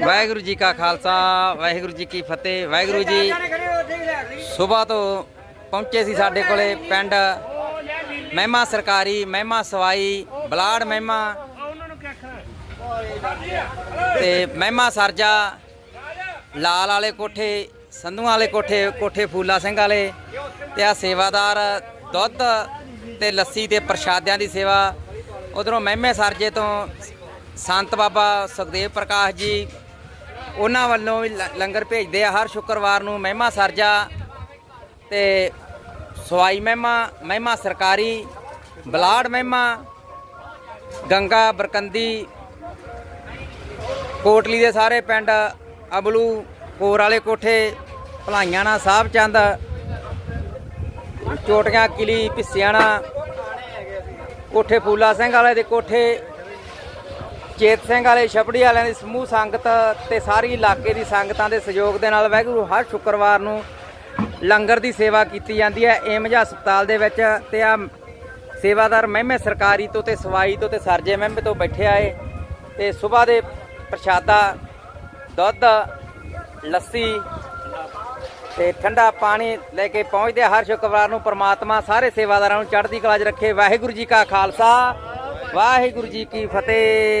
ਵਾਹਿਗੁਰੂ ਜੀ ਕਾ ਖਾਲਸਾ, ਵਾਹਿਗੁਰੂ ਜੀ ਕੀ ਫਤਿਹ, ਵਾਹਿਗੁਰੂ ਜੀ ਸਵੇਰ ਤੋਂ ਪਹੁੰਚੇ ਸੀ ਸਾਡੇ ਕੋਲੇ ਪਿੰਡ। ਮਹਿਮਾ ਸਰਕਾਰੀ, ਮਹਿਮਾ ਸਵਾਈ, ਬਲਾੜ ਮਹਿਮਾ ਤੇ ਮਹਿਮਾ ਸਰਜਾ, ਲਾਲ ਵਾਲੇ ਕੋਠੇ, ਸੰਧੂਆਂ ਵਾਲੇ ਕੋਠੇ ਕੋਠੇ ਫੂਲਾ ਸਿੰਘ ਵਾਲੇ ਤੇ ਆ ਸੇਵਾਦਾਰ ਦੁੱਧ ਤੇ ਲੱਸੀ ਤੇ ਪ੍ਰਸ਼ਾਦਿਆਂ ਦੀ ਸੇਵਾ। ਉਧਰੋਂ ਮਹਿਮੇ ਸਰਜੇ ਤੋਂ ਸੰਤ ਬਾਬਾ ਸੁਖਦੇਵ ਪ੍ਰਕਾਸ਼ ਜੀ ਉਹਨਾਂ ਵੱਲੋਂ ਵੀ ਲ- ਲੰਗਰ ਭੇਜਦੇ ਆ। ਹਰ ਸ਼ੁੱਕਰਵਾਰ ਨੂੰ ਮਹਿਮਾ ਸਰਜਾ ਤੇ ਸਵਾਈ ਮਹਿਮਾ ਮਹਿਮਾ ਸਰਕਾਰੀ, ਬਲਾੜ ਮਹਿਮਾ, ਗੰਗਾ ਬਰਕੰਦੀ, ਕੋਟਲੀ ਦੇ ਸਾਰੇ ਪਿੰਡ, ਅਬਲੂ, ਕੋਰ ਵਾਲੇ ਕੋਠੇ ਭਲਾਈਆਣਾ ਸਾਹਿਬ ਚੰਦ ਚੋਟੀਆਂ, ਕਿਲੀ, ਪਿੱਸਿਆਣਾ, ਕੋਠੇ, ਫੂਲਾ ਸਿੰਘ ਵਾਲੇ ਦੇ ਕੋਠੇ ਚੇਤ ਸਿੰਘ ਵਾਲੇ ਛਪੜੀ ਵਾਲਿਆਂ ਦੀ ਸਮੂਹ ਸੰਗਤ ਤੇ ਸਾਰੀ ਇਲਾਕੇ ਦੀ ਸੰਗਤਾਂ ਦੇ ਸਹਿਯੋਗ ਦੇ ਨਾਲ ਵਾਹਿਗੁਰੂ ਹਰ ਸ਼ੁੱਕਰਵਾਰ ਨੂੰ ਲੰਗਰ ਦੀ ਸੇਵਾ ਕੀਤੀ ਜਾਂਦੀ ਹੈ। ਏਮਜ ਹਸਪਤਾਲ ਦੇ ਵਿੱਚ ਤੇ ਆ ਸੇਵਾਦਾਰ ਮਹਿਮੇ ਸਰਕਾਰੀ ਤੋਂ ਤੇ ਸਵਾਈ ਤੋਂ ਤੇ ਸਰਜੇ ਮਹਿਮੇ ਤੋਂ ਬੈਠੇ ਆਏ ਤੇ ਸਵੇਰ ਦੇ ਪ੍ਰਸ਼ਾਦਾ, ਦੁੱਧ, ਲੱਸੀ ਤੇ ਠੰਡਾ ਪਾਣੀ ਲੈ ਕੇ ਪਹੁੰਚਦੇ ਆ। ਹਰ ਸ਼ੁੱਕਰਵਾਰ ਨੂੰ ਪ੍ਰਮਾਤਮਾ ਸਾਰੇ ਸੇਵਾਦਾਰਾਂ ਨੂੰ ਚੜ੍ਹਦੀ ਕਲਾ 'ਚ ਰੱਖੇ। ਵਾਹਿਗੁਰੂ ਜੀ ਕਾ ਖਾਲਸਾ, ਵਾਹਿਗੁਰੂ ਜੀ ਕੀ ਫਤਿਹ।